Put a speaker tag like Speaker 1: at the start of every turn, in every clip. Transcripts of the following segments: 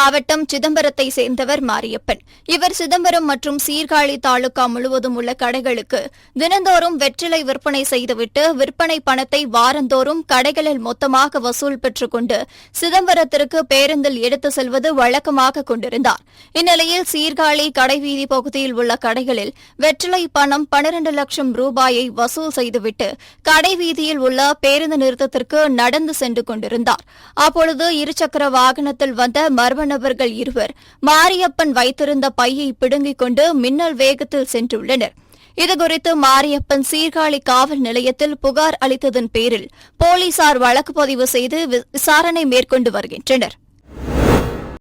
Speaker 1: மாவட்டம் சிதம்பரத்தை சேர்ந்தவர் மாரியப்பன். இவர் சிதம்பரம் மற்றும் சீர்காழி தாலுகா முழுவதும் உள்ள கடைகளுக்கு தினந்தோறும் வெற்றிலை விற்பனை செய்துவிட்டு விற்பனை பணத்தை வாரந்தோறும் கடைகளில் மொத்தமாக வசூல் பெற்றுக் கொண்டு சிதம்பரத்திற்கு பேருந்தில் எடுத்து செல்வது வழக்கமாக கொண்டிருந்தார். இந்நிலையில் சீர்காழி கடைவீதி பகுதியில் உள்ள கடைகளில் வெற்றிலை பணம் பனிரண்டு லட்சம் ரூபாயை வசூல் செய்துவிட்டு கடைவீதியில் உள்ள பேருந்து நிறுத்தத்திற்கு நடந்து சென்று கொண்டிருந்தார். அப்பொழுது இருசக்கர வாகனத்தில் வந்த மர்ம நபர்கள் இருவர் மாரியப்பன் வைத்திருந்த பையை பிடுங்கிக் கொண்டு மின்னல் வேகத்தில் சென்றுள்ளனர். இதுகுறித்து மாரியப்பன் சீர்காழி காவல் நிலையத்தில் புகார் அளித்ததன் பேரில் போலீசார் வழக்கு பதிவு செய்து விசாரணை மேற்கொண்டு வருகின்றனர்.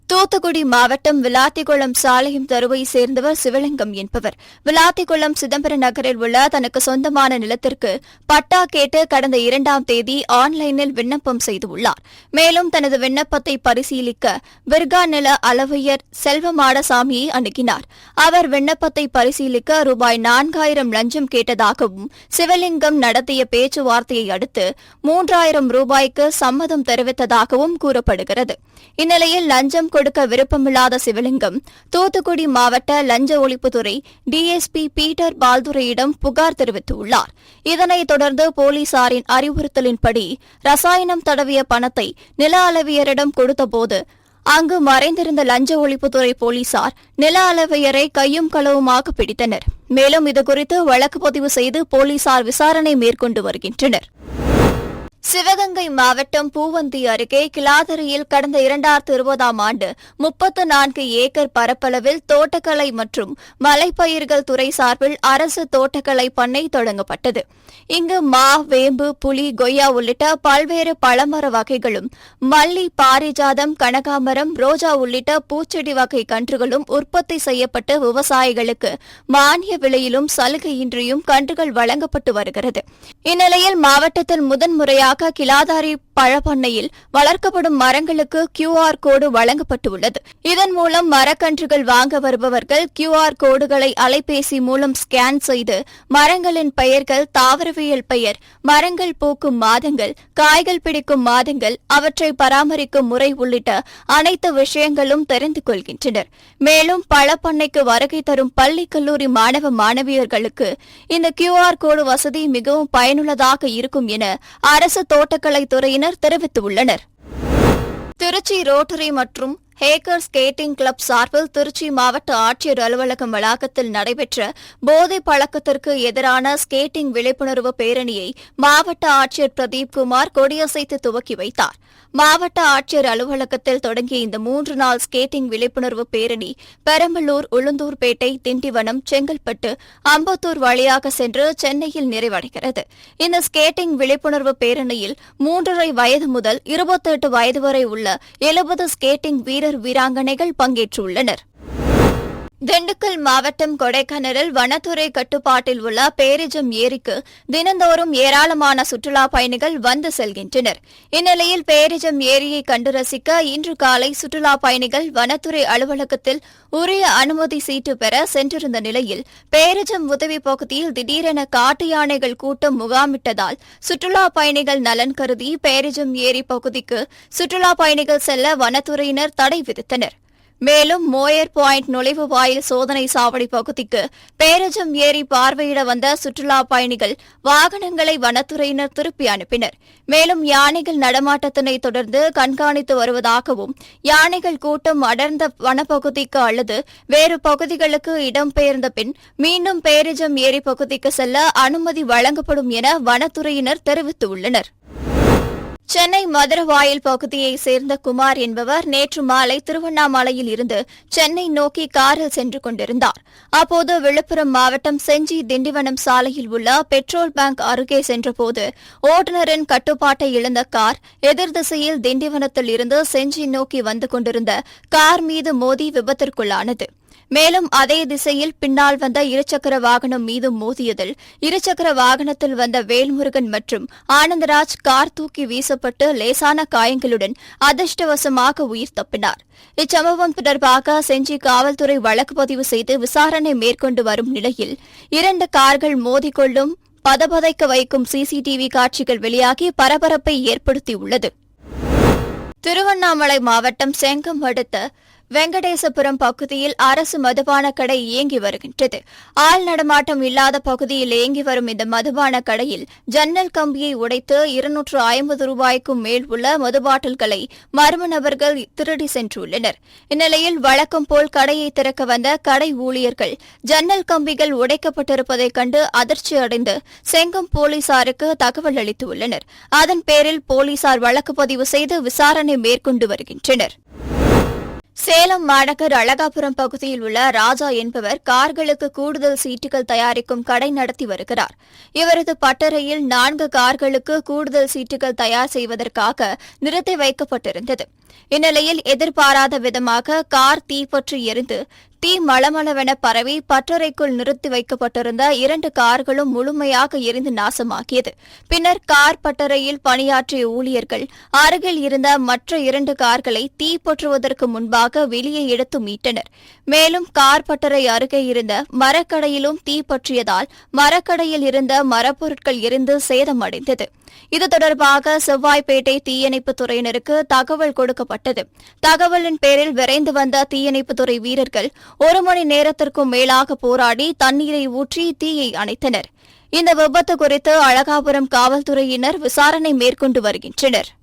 Speaker 1: தூத்துக்குடி மாவட்டம் விளாத்திக்குளம் சாலையும் தருவை சேர்ந்தவர் சிவலிங்கம் என்பவர். விளாத்திக்குளம் சிதம்பர நகரில் உள்ள தனக்கு சொந்தமான நிலத்திற்கு பட்டா கேட்டு கடந்த இரண்டாம் தேதி ஆன்லைனில் விண்ணப்பம் செய்துள்ளார். மேலும் தனது விண்ணப்பத்தை பரிசீலிக்க விர்கா நில அளவையர் செல்வமாடசாமியை அணுகினார். அவர் விண்ணப்பத்தை பரிசீலிக்க ரூபாய் நான்காயிரம் லஞ்சம் கேட்டதாகவும் சிவலிங்கம் நடத்திய பேச்சுவார்த்தையை அடுத்து மூன்றாயிரம் ரூபாய்க்கு சம்மதம் தெரிவித்ததாகவும் கூறப்படுகிறது. இந்நிலையில் லஞ்சம் கொடுக்க விருப்பமில்லாத சிவலிங்கம். தூத்துக்குடி மாவட்ட லஞ்ச ஒழிப்புத்துறை டிஎஸ்பி பீட்டர் பால்துரையிடம் புகார் தெரிவித்துள்ளார். இதனைத் தொடர்ந்து போலீசாரின் அறிவுறுத்தலின்படி ரசாயனம் தடவிய பணத்தை நில அளவியரிடம் கொடுத்தபோது அங்கு மறைந்திருந்த லஞ்ச ஒழிப்புத்துறை போலீசார் நில அளவையரை கையும் களவுமாக பிடித்தனர். மேலும் இதுகுறித்து வழக்கு பதிவு செய்து போலீசார் விசாரணை மேற்கொண்டு வருகின்றனர். சிவகங்கை மாவட்டம் பூவந்தி அருகே கிளாதரியில் கடந்த இரண்டாயிரத்து இருபதாம் ஆண்டு முப்பத்து நான்கு ஏக்கர் பரப்பளவில் தோட்டக்கலை மற்றும் மலைப்பயிர்கள் துறை சார்பில் அரசு தோட்டக்கலை பண்ணை தொடங்கப்பட்டது. இங்கு மா வேம்பு புலி கொய்யா உள்ளிட்ட பல்வேறு பழமர வகைகளும் மல்லி பாரிஜாதம் கனகாமரம் ரோஜா உள்ளிட்ட பூச்செடி வகை கன்றுகளும் உற்பத்தி செய்யப்பட்டு விவசாயிகளுக்கு மானிய விலையிலும் சலுகையின்றியும் கன்றுகள் வழங்கப்பட்டு வருகிறது. இந்நிலையில் மாவட்டத்தில் முதன்முறையாக கிலாதாரி பழப்பண்ணையில் வளர்க்கப்படும் மரங்களுக்கு கியூஆர் கோடு வழங்கப்பட்டுள்ளது. இதன் மூலம் மரக்கன்றுகள் வாங்க வருபவர்கள் கியூஆர் கோடுகளை அலைபேசி மூலம் ஸ்கேன் செய்து மரங்களின் பெயர்கள் தாவரவியல் பெயர் மரங்கள் பூக்கும் மாதங்கள் காய்கள் பிடிக்கும் மாதங்கள் அவற்றை பராமரிக்கும் முறை உள்ளிட்ட அனைத்து விஷயங்களும் தெரிந்து கொள்கின்றனர். மேலும் பழப்பண்ணைக்கு வருகை தரும் பள்ளி கல்லூரி மாணவ மாணவியர்களுக்கு இந்த கியூஆர் கோடு வசதி மிகவும் பயனுள்ளதாக இருக்கும் என அரசு தோட்டக்கலை துறையினர் தெரிவித்துள்ளனர். திருச்சி ரோட்டரி மற்றும் ஹேக்கர் ஸ்கேட்டிங் கிளப் சார்பில் திருச்சி மாவட்ட ஆட்சியர் அலுவலகம் வளாகத்தில் நடைபெற்ற போதை பழக்கத்திற்கு எதிரான ஸ்கேட்டிங் விழிப்புணர்வு பேரணியை மாவட்ட ஆட்சியர் பிரதீப் குமார் கொடியசைத்து துவக்கி வைத்தார். மாவட்ட ஆட்சியர் அலுவலகத்தில் தொடங்கிய இந்த மூன்று நாள் ஸ்கேட்டிங் விழிப்புணர்வு பேரணி பெரம்பலூர் உளுந்தூர்பேட்டை திண்டிவனம் செங்கல்பட்டு அம்பத்தூர் வழியாக சென்று சென்னையில் நிறைவடைகிறது. இந்த ஸ்கேட்டிங் விழிப்புணர்வு பேரணியில் மூன்றரை வயது முதல் இருபத்தெட்டு வயது வரை உள்ள எழுபது ஸ்கேட்டிங் வீரர் வீராங்கனைகள் பங்கேற்றுள்ளனர். திண்டுக்கல் மாவட்டம் கொடைக்கானலில் வனத்துறை கட்டுப்பாட்டில் உள்ள பேரிஜம் ஏரிக்கு தினந்தோறும் ஏராளமான சுற்றுலா பயணிகள் வந்து செல்கின்றனர். இந்நிலையில் பேரிஜம் ஏரியை கண்டு ரசிக்க இன்று காலை சுற்றுலா பயணிகள் வனத்துறை அலுவலகத்தில் உரிய அனுமதி சீட்டு பெற சென்றிருந்த நிலையில் பேரிஜம் உதவி பகுதியில் திடீரென காட்டு யானைகள் கூட்டம் முகாமிட்டதால் சுற்றுலா பயணிகள் நலன் கருதி பேரிஜம் ஏரி பகுதிக்கு சுற்றுலா பயணிகள் செல்ல வனத்துறையினர் தடை விதித்தனர். மேலும் மோயர் பாயிண்ட் நுழைவு வாயில் சோதனை சாவடி பகுதிக்கு பேரஜம் ஏரி பார்வையிட வந்த சுற்றுலா பயணிகள் வாகனங்களை வனத்துறையினர் திருப்பி அனுப்பினர். மேலும் யானைகள் நடமாட்டத்தினை தொடர்ந்து கண்காணித்து வருவதாகவும் யானைகள் கூட்டம் அடர்ந்த வனப்பகுதிக்கு அல்லது வேறு பகுதிகளுக்கு இடம்பெயர்ந்த பின் மீண்டும் பேரிஜம் ஏரி பகுதிக்கு செல்ல அனுமதி வழங்கப்படும் என வனத்துறையினர் தெரிவித்துள்ளனா் சென்னை மதுரவாயல் பகுதியைச் சேர்ந்த குமார் என்பவர் நேற்று மாலை திருவண்ணாமலையில் இருந்து சென்னை நோக்கி காரில் சென்று கொண்டிருந்தார். அப்போது விழுப்புரம் மாவட்டம் செஞ்சி திண்டிவனம் சாலையில் உள்ள பெட்ரோல் பங்க் அருகே சென்றபோது ஓட்டுநரின் கட்டுப்பாட்டை இழந்த கார் எதிர் திசையில் திண்டிவனத்தில் இருந்து செஞ்சி நோக்கி வந்து கொண்டிருந்த கார் மீது மோதி விபத்திற்குள்ளானது. மேலும் அதே திசையில் பின்னால் வந்த இருசக்கர வாகனம் மீது மோதியதில் இருசக்கர வாகனத்தில் வந்த வேல்முருகன் மற்றும் ஆனந்தராஜ் கார் தூக்கி வீசப்பட்டு லேசான காயங்களுடன் அதிர்ஷ்டவசமாக உயிர் தப்பினார். இச்சம்பவம் தொடர்பாக செஞ்சி காவல்துறை வழக்கு பதிவு செய்து விசாரணை மேற்கொண்டு வரும் நிலையில் இரண்டு கார்கள் மோதிக்கொள்ளும் பதபதைக்க வைக்கும் சிசிடிவி காட்சிகள் வெளியாகி பரபரப்பை ஏற்படுத்தியுள்ளது. திருவண்ணாமலை மாவட்டம் செங்கம் அடுத்த வெங்கடேசபுரம் பகுதியில் அரசு மதுபான கடை இயங்கி வருகின்றது. ஆள் நடமாட்டம் இல்லாத பகுதியில் இயங்கி வரும் இந்த மதுபான கடையில் ஜன்னல் கம்பியை உடைத்து இருநூற்று ஐம்பது ரூபாய்க்கும் மேல் உள்ள மதுபாட்டில்களை மர்ம நபர்கள் திருடி சென்றுள்ளனர். இந்நிலையில் வழக்கம் போல் கடையை திறக்க வந்த கடை ஊழியர்கள் ஜன்னல் கம்பிகள் உடைக்கப்பட்டிருப்பதைக் கண்டு அதிர்ச்சி அடைந்து செங்கம் போலீசாருக்கு தகவல் அளித்துள்ளனர். அதன் பேரில் போலீசார் வழக்கு பதிவு செய்து விசாரணை மேற்கொண்டு வருகின்றனர். சேலம் மாநகர் அழகாபுரம் பகுதியில் உள்ள ராஜா என்பவர் கார்களுக்கு கூடுதல் சீட்டுகள் தயாரிக்கும் கடை நடத்தி வருகிறார். இவரது பட்டறையில் நான்கு கார்களுக்கு கூடுதல் சீட்டுகள் தயார் செய்வதற்காக நிறுத்தி வைக்கப்பட்டிருந்தது. இந்நிலையில் எதிர்பாராத விதமாக கார் தீப்பற்றி எரிந்து தீ மளமளவென பரவி பட்டறைக்குள் நிறுத்தி வைக்கப்பட்டிருந்த இரண்டு கார்களும் முழுமையாக எரிந்து நாசமாக்கியது. பின்னர் கார் பட்டறையில் பணியாற்றிய ஊழியர்கள் அருகில் இருந்த மற்ற இரண்டு கார்களை தீப்பற்றுவதற்கு முன்பாக வெளியே எடுத்து மீட்டனர். மேலும் கார் பட்டறை அருகே இருந்த மரக்கடையிலும் தீப்பற்றியதால் மரக்கடையில் இருந்த மரப்பொருட்கள் எரிந்து சேதமடைந்தது. இது தொடர்பாக செவ்வாய்ப்பேட்டை தீயணைப்புத் துறையினருக்கு தகவல் கொடுக்கப்பட்டது. தகவலின் பேரில் விரைந்து வந்த தீயணைப்புத்துறை வீரர்கள் ஒரு மணி நேரத்திற்கும் மேலாக போராடி தண்ணீரை ஊற்றி தீயை அணைத்தனர். இந்த விபத்து குறித்து அழகாபுரம் காவல்துறையினர் விசாரணை மேற்கொண்டு வருகின்றனர்.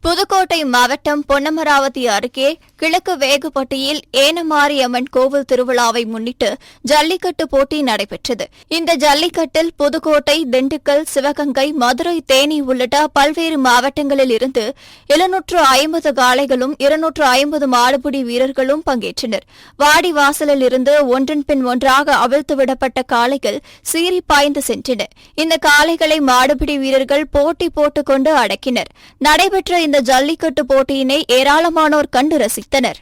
Speaker 1: புதுக்கோட்டை மாவட்டம் பொன்னமராவதி அருகே கிழக்கு வேகுப்பட்டியில் ஏனமாரியம்மன் கோவில் திருவிழாவை முன்னிட்டு ஜல்லிக்கட்டு போட்டி நடைபெற்றது. இந்த ஜல்லிக்கட்டில் புதுக்கோட்டை திண்டுக்கல் சிவகங்கை மதுரை தேனி உள்ளிட்ட பல்வேறு மாவட்டங்களில் இருந்து எழுநூற்று ஐம்பது காளைகளும் இருநூற்று ஐம்பது மாடுபிடி வீரர்களும் பங்கேற்றனர். வாடி வாசலில் இருந்து ஒன்றன் பின் ஒன்றாக அவிழ்த்து விடப்பட்ட காளைகள் சீறி பாய்ந்து சென்றன. இந்த காளைகளை மாடுபிடி வீரர்கள் போட்டி போட்டுக்கொண்டு அடக்கினர். நடைபெற்ற இந்த ஜல்லிக்கட்டு போட்டியினை ஏராளமானோர் கண்டு ரசித்தனர்.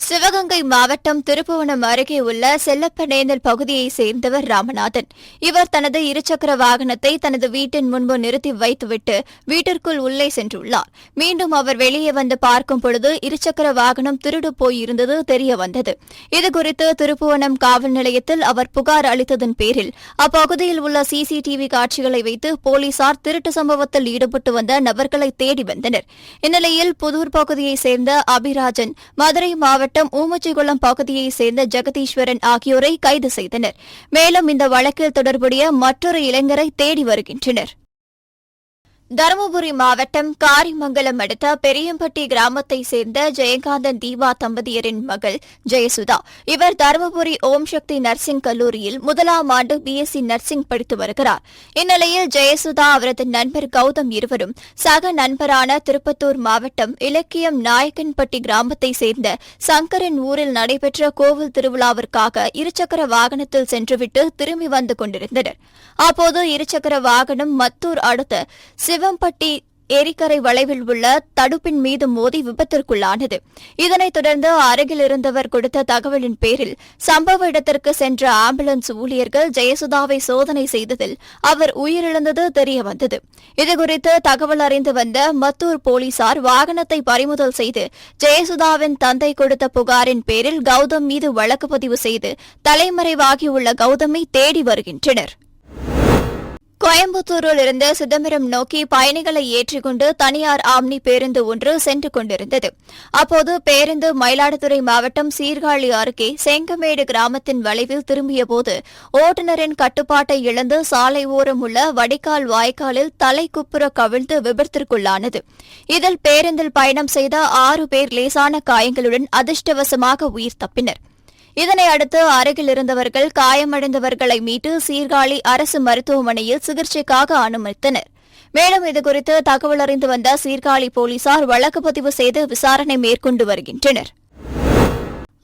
Speaker 1: சிவகங்கை மாவட்டம் திருப்புவனம் அருகே உள்ள செல்லப்பனேந்தல் பகுதியைச் சேர்ந்தவர் ராமநாதன். இவர் தனது இருசக்கர வாகனத்தை தனது வீட்டின் முன்பு நிறுத்தி வைத்துவிட்டு வீட்டிற்குள் உள்ளே சென்றுள்ளார். மீண்டும் அவர் வெளியே வந்து பார்க்கும் பொழுது இருசக்கர வாகனம் திருடு போயிருந்தது தெரிய வந்தது. இதுகுறித்து திருப்புவனம் காவல் நிலையத்தில் அவர் புகார் அளித்ததன் பேரில் அப்பகுதியில் உள்ள சிசிடிவி காட்சிகளை வைத்து போலீசார் திருட்டு சம்பவத்தில் ஈடுபட்டு வந்த நபர்களை தேடி வந்தனர். இந்நிலையில் புதூர் பகுதியைச் சேர்ந்த அபிராஜன் மதுரை மாவட்ட மாவட்டம் ஊமச்சிகுளம் பகுதியைச் சேர்ந்த ஜெகதீஸ்வரன் ஆகியோரை கைது செய்தனர். மேலும் இந்த வழக்கில் தொடர்புடைய மற்றொரு இளைஞரை தேடி வருகின்றனர். தருமபுரி மாவட்டம் காரிமங்கலம் அடுத்த பெரியம்பட்டி கிராமத்தைச் சேர்ந்த ஜெயகாந்தன் தீபா தம்பதியரின் மகள் ஜெயசுதா. இவர் தருமபுரி ஓம் சக்தி நர்சிங் கல்லூரியில் முதலாம் ஆண்டு பிஎஸ்சி நர்சிங் படித்து வருகிறார். இந்நிலையில் ஜெயசுதா அவரது நண்பர் கௌதம் இருவரும் சக நண்பரான திருப்பத்தூர் மாவட்டம் இலக்கியம் நாயக்கன்பட்டி கிராமத்தைச் சேர்ந்த சங்கரன் ஊரில் நடைபெற்ற கோவில் திருவிழாவிற்காக இருசக்கர வாகனத்தில் சென்றுவிட்டு திரும்பி வந்து கொண்டிருந்தனர். அப்போது இருசக்கர வாகனம் மத்தூர் அடுத்த சிவம்பட்டி ஏரிக்கரை வளைவில் உள்ள தடுப்பின் மீது மோதி விபத்திற்குள்ளானது. இதனைத் தொடர்ந்து அருகில் இருந்தவர் கொடுத்த தகவலின் பேரில் சம்பவ இடத்திற்கு சென்ற ஆம்புலன்ஸ் ஊழியர்கள் ஜெயசுதாவை சோதனை செய்ததில் அவர் உயிரிழந்தது தெரியவந்தது. இதுகுறித்து தகவல் அறிந்து வந்த மத்தூர் போலீசார் வாகனத்தை பறிமுதல் செய்து ஜெயசுதாவின் தந்தை கொடுத்த புகாரின் பேரில் கௌதம் மீது வழக்கு பதிவு செய்து தலைமறைவாகியுள்ள கௌதமை தேடி வருகின்றனர். கோயம்புத்தூரில் இருந்து சிதம்பரம் நோக்கி பயணிகளை ஏற்றிக்கொண்டு தனியார் ஆம்னி பேருந்து ஒன்று சென்று கொண்டிருந்தது. அப்போது பேருந்து மயிலாடுதுறை மாவட்டம் சீர்காழி அருகே செங்கமேடு கிராமத்தின் வளைவில் திரும்பியபோது ஓட்டுநரின் கட்டுப்பாட்டை இழந்து சாலை ஓரம் உள்ள வடிகால் வாய்க்காலில் தலைக்குப்புற கவிழ்ந்து விபத்திற்குள்ளானது. இதில் பேருந்தில் பயணம் செய்த ஆறு பேர் லேசான காயங்களுடன் அதிர்ஷ்டவசமாக உயிர் தப்பினர். இதனை அடுத்து அருகில் இருந்தவர்கள் காயமடைந்தவர்களை மீட்டு சீர்காழி அரசு மருத்துவமனையில் சிகிச்சைக்காக அனுமதித்தனர். மேலும் இதுகுறித்து தகவல் அறிந்து வந்த சீர்காழி போலீசார் வழக்கு பதிவு செய்து விசாரணை மேற்கொண்டு வருகின்றனர்.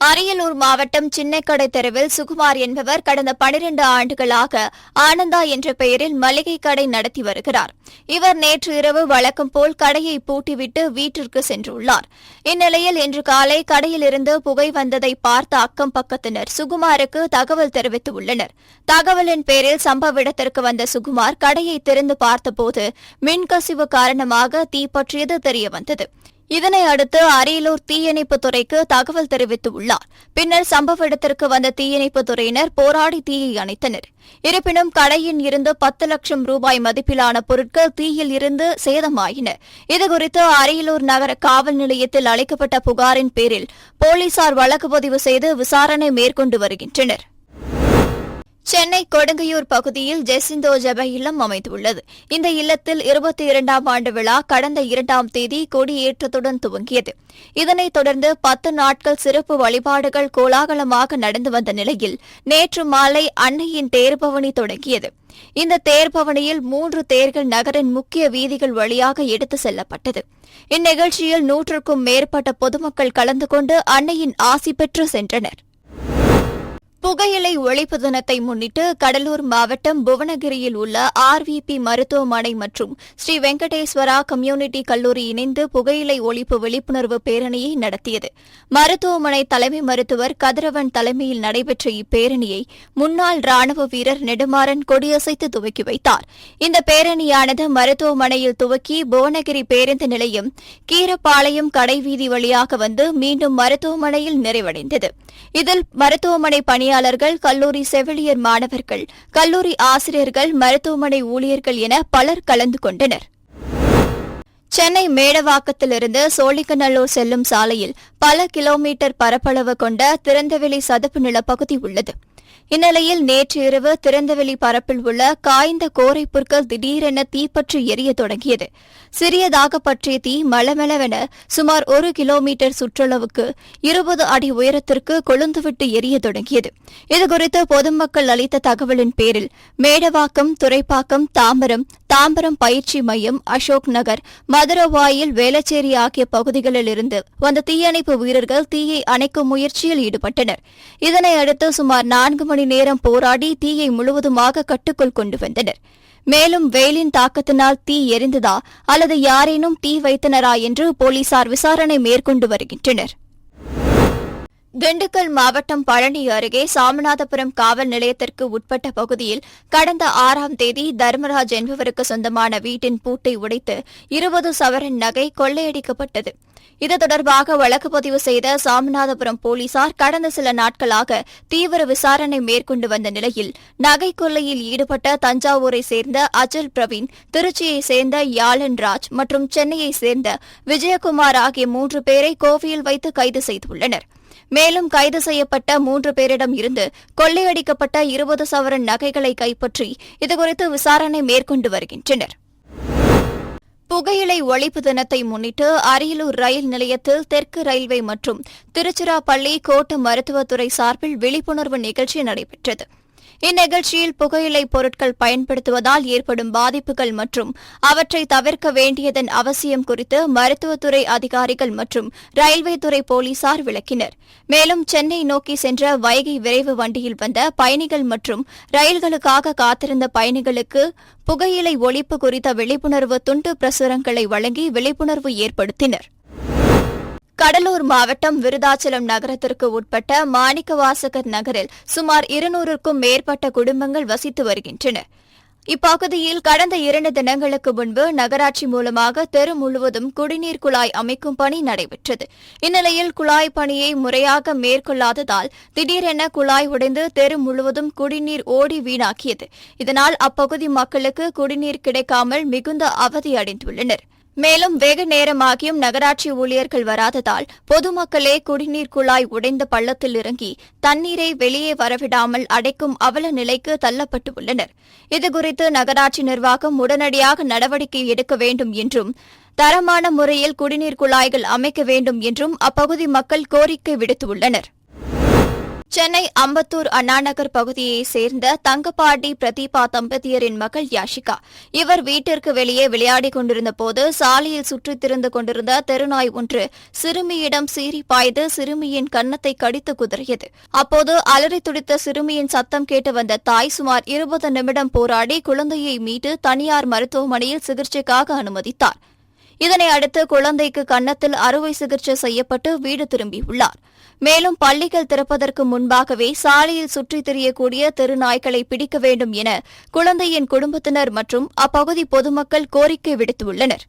Speaker 1: அரியலூர் மாவட்டம் சின்னக்கடை தெருவில் சுகுமார் என்பவர் கடந்த பனிரெண்டு ஆண்டுகளாக ஆனந்தா என்ற பெயரில் மளிகை கடை நடத்தி வருகிறார். இவர் நேற்று இரவு வழக்கம் போல் கடையை பூட்டிவிட்டு வீட்டிற்கு சென்றுள்ளார். இந்நிலையில் இன்று காலை கடையிலிருந்து புகை வந்ததை பார்த்த அக்கம் பக்கத்தினர் சுகுமாருக்கு தகவல் தெரிவித்துள்ளனர். தகவலின் பேரில் சம்பவ இடத்திற்கு வந்த சுகுமார் கடையை திறந்து பார்த்தபோது மின்கசிவு காரணமாக தீப்பற்றியது தெரியவந்தது. இதனை அடுத்து அரியலூர் தீயணைப்புத் துறைக்கு தகவல் தெரிவித்துள்ளார். பின்னர் சம்பவ இடத்திற்கு வந்த தீயணைப்பு துறையினர் போராடி தீயை அணைத்தனர். இருப்பினும் கடையில் இருந்து பத்து லட்சம் ரூபாய் மதிப்பிலான பொருட்கள் தீயில் இருந்து சேதமாயின. இதுகுறித்து அரியலூர் நகர காவல் நிலையத்தில் அளிக்கப்பட்ட புகாரின் பேரில் போலீசார் வழக்கு பதிவு செய்து விசாரணை மேற்கொண்டு வருகின்றனர். சென்னை கொடுங்கையூர் பகுதியில் ஜெசிந்தோ ஜப இல்லம் அமைந்துள்ளது இந்த இல்லத்தில் இருபத்தி இரண்டாம் ஆண்டு விழா கடந்த இரண்டாம் தேதி கொடியேற்றத்துடன் துவங்கியது. இதனைத் தொடர்ந்து பத்து நாட்கள் சிறப்பு வழிபாடுகள் கோலாகலமாக நடந்து வந்த நிலையில் நேற்று மாலை அன்னையின் தேர்பவனி தொடங்கியது. இந்த தேர்பவனியில் மூன்று தேர்கள் நகரின் முக்கிய வீதிகள் வழியாக எடுத்து செல்லப்பட்டது. இந்நிகழ்ச்சியில் நூற்றுக்கும் மேற்பட்ட பொதுமக்கள் கலந்து கொண்டு அன்னையின் ஆசி பெற்று சென்றனர். புகையிலை ஒழிப்பு தினத்தை முன்னிட்டு கடலூர் மாவட்டம் புவனகிரியில் உள்ள ஆர்விபி மருத்துவமனை மற்றும் ஸ்ரீ வெங்கடேஸ்வரா கம்யூனிட்டி கல்லூரி இணைந்து புகையிலை ஒழிப்பு விழிப்புணர்வு பேரணியை நடத்தியது. மருத்துவமனை தலைமை மருத்துவர் கதிரவன் தலைமையில் நடைபெற்ற இப்பேரணியை முன்னாள் ராணுவ வீரர் நெடுமாறன் கொடியசைத்து துவக்கி வைத்தார். இந்த பேரணியானது மருத்துவமனையில் துவக்கி புவனகிரி பேருந்து நிலையம் கீரப்பாளையம் கடைவீதி வழியாக வந்து மீண்டும் மருத்துவமனையில் நிறைவடைந்தது. இதில் மருத்துவமனை பணியாளர் பணியாளர்கள் கல்லூரி செவிலியர் மாணவர்கள் கல்லூரி ஆசிரியர்கள் மருத்துவமனை ஊழியர்கள் என பலர் கலந்து கொண்டனர். சென்னை மேடவாக்கத்திலிருந்து சோழிங்கநல்லூர் செல்லும் சாலையில் பல கிலோமீட்டர் பரப்பளவு கொண்ட திறந்தவெளி சதுப்பு நிலப்பகுதி உள்ளது. இந்நிலையில் நேற்று இரவு திறந்தவெளி பரப்பில் உள்ள காய்ந்த கோரை புற்கள் திடீரென தீப்பற்றி எரிய தொடங்கியது. சிறியதாக பற்றிய தீ மளமளவென சுமார் ஒரு கிலோமீட்டர் சுற்றளவுக்கு இருபது அடி உயரத்திற்கு கொழுந்துவிட்டு எரிய தொடங்கியது. இதுகுறித்து பொதுமக்கள் அளித்த தகவலின் பேரில் மேடவாக்கம் துறைப்பாக்கம் தாம்பரம் தாம்பரம் பயிற்சி மையம் அசோக் நகர் மதுரவாயில் வேளச்சேரி ஆகிய பகுதிகளில் இருந்து வந்த தீயணைப்பு வீரர்கள் தீயை அணைக்கும் முயற்சியில் ஈடுபட்டனர். இதனையடுத்து சுமார் நான்கு நான்கு மணி நேரம் போராடி தீயை முழுவதுமாக கட்டுக்குள் கொண்டு வந்தனர். மேலும் வெயிலின் தாக்கத்தினால் தீ எரிந்ததா அல்லது யாரேனும் தீ வைத்தனரா என்று போலீசார் விசாரணை மேற்கொண்டு வருகின்றனர். திண்டுக்கல் மாவட்டம் பழனி அருகே சாமிநாதபுரம் காவல் நிலையத்திற்கு உட்பட்ட பகுதியில் கடந்த ஆறாம் தேதி தர்மராஜ் என்பவருக்கு சொந்தமான வீட்டின் பூட்டை உடைத்து இருபது சவரன் நகை கொள்ளையடிக்கப்பட்டது. இது தொடர்பாக வழக்கு பதிவு செய்த சாமிநாதபுரம் போலீசார் கடந்த சில நாட்களாக தீவிர விசாரணை மேற்கொண்டு வந்த நிலையில் நகை கொள்ளையில் ஈடுபட்ட தஞ்சாவூரை சேர்ந்த அஜல் பிரவீன் திருச்சியை சேர்ந்த யாழன் ராஜ் மற்றும் சென்னையை சேர்ந்த விஜயகுமார் ஆகிய மூன்று பேரை கோவையில் வைத்து கைது செய்துள்ளனர். மேலும் கைது செய்யப்பட்ட மூன்று பேரிடம் இருந்து கொள்ளையடிக்கப்பட்ட இருபது சவரன் நகைகளை கைப்பற்றி இதுகுறித்து விசாரணை மேற்கொண்டு வருகின்றனர். புகையிலை ஒழிப்பு தினத்தை முன்னிட்டு அரியலூர் ரயில் நிலையத்தில் தெற்கு ரயில்வே மற்றும் திருச்சிராப்பள்ளி கோட்ட மருத்துவத்துறை சார்பில் விழிப்புணர்வு நிகழ்ச்சி நடைபெற்றது. இந்நிகழ்ச்சியில் புகையிலை பொருட்கள் பயன்படுத்துவதால் ஏற்படும் பாதிப்புகள் மற்றும் அவற்றை தவிர்க்க வேண்டியதன் அவசியம் குறித்து மருத்துவத்துறை அதிகாரிகள் மற்றும் ரயில்வே துறை போலீசார் விளக்கினர். மேலும் சென்னை நோக்கி சென்ற வைகை விரைவு வண்டியில் வந்த பயணிகள் மற்றும் ரயில்களுக்காக காத்திருந்த பயணிகளுக்கு புகையிலை ஒழிப்பு குறித்த விழிப்புணர்வு துண்டு பிரசுரங்களை வழங்கி விழிப்புணர்வு ஏற்படுத்தினர். கடலூர் மாவட்டம் விருதாச்சலம் நகரத்திற்கு உட்பட்ட மாணிக்கவாசகர் நகரில் சுமார் இருநூறுக்கும் மேற்பட்ட குடும்பங்கள் வசித்து வருகின்றன. இப்பகுதியில் கடந்த இரண்டு தினங்களுக்கு முன்பு நகராட்சி மூலமாக தெரு முழுவதும் குடிநீர் குழாய் அமைக்கும் பணி நடைபெற்றது. இந்நிலையில் குழாய் பணியை முறையாக மேற்கொள்ளாததால் திடீரென குழாய் உடைந்து தெரு முழுவதும் குடிநீர் ஓடி வீணாக்கியது. இதனால் அப்பகுதி மக்களுக்கு குடிநீர் கிடைக்காமல் மிகுந்த அவதியடைந்துள்ளனர் மேலும் வெகு நேரமாகியும் நகராட்சி ஊழியர்கள் வராததால் பொதுமக்களே குடிநீர் குழாய் உடைந்த பள்ளத்தில் இறங்கி தண்ணீரை வெளியே வரவிடாமல் அடைக்கும் அவல நிலைக்கு தள்ளப்பட்டு உள்ளனர் இதுகுறித்து நகராட்சி நிர்வாகம் உடனடியாக நடவடிக்கை எடுக்க வேண்டும் என்றும் தரமான முறையில் குடிநீர் குழாய்கள் அமைக்க வேண்டும் என்றும் அப்பகுதி மக்கள் கோரிக்கை விடுத்துள்ளனா் சென்னை அம்பத்தூர் அண்ணாநகர் பகுதியைச் சேர்ந்த தங்கப்பாடி பிரதீபா தம்பதியரின் மகள் யாஷிகா. இவர் வீட்டிற்கு வெளியே விளையாடிக் கொண்டிருந்த போது சாலையில் சுற்றித் திரிந்து கொண்டிருந்த தெருநாய் ஒன்று சிறுமியிடம் சீறி பாய்ந்து சிறுமியின் கன்னத்தை கடித்து குதறியது. அப்போது அலறி துடித்த சிறுமியின் சத்தம் கேட்டு வந்த தாய் சுமார் இருபது நிமிடம் போராடி குழந்தையை மீட்டு தனியார் மருத்துவமனையில் சிகிச்சைக்காக அனுமதித்தார். இதனை அடுத்து குழந்தைக்கு கன்னத்தில் அறுவை சிகிச்சை செய்யப்பட்டு வீடு திரும்பியுள்ளார். மேலும் பள்ளிகள் திறப்பதற்கு முன்பாகவே சாலையில் சுற்றித் திரியக்கூடிய தெருநாய்களை பிடிக்க வேண்டும் என குழந்தையின் குடும்பத்தினர் மற்றும் அப்பகுதி பொதுமக்கள் கோரிக்கை விடுத்துள்ளனர்.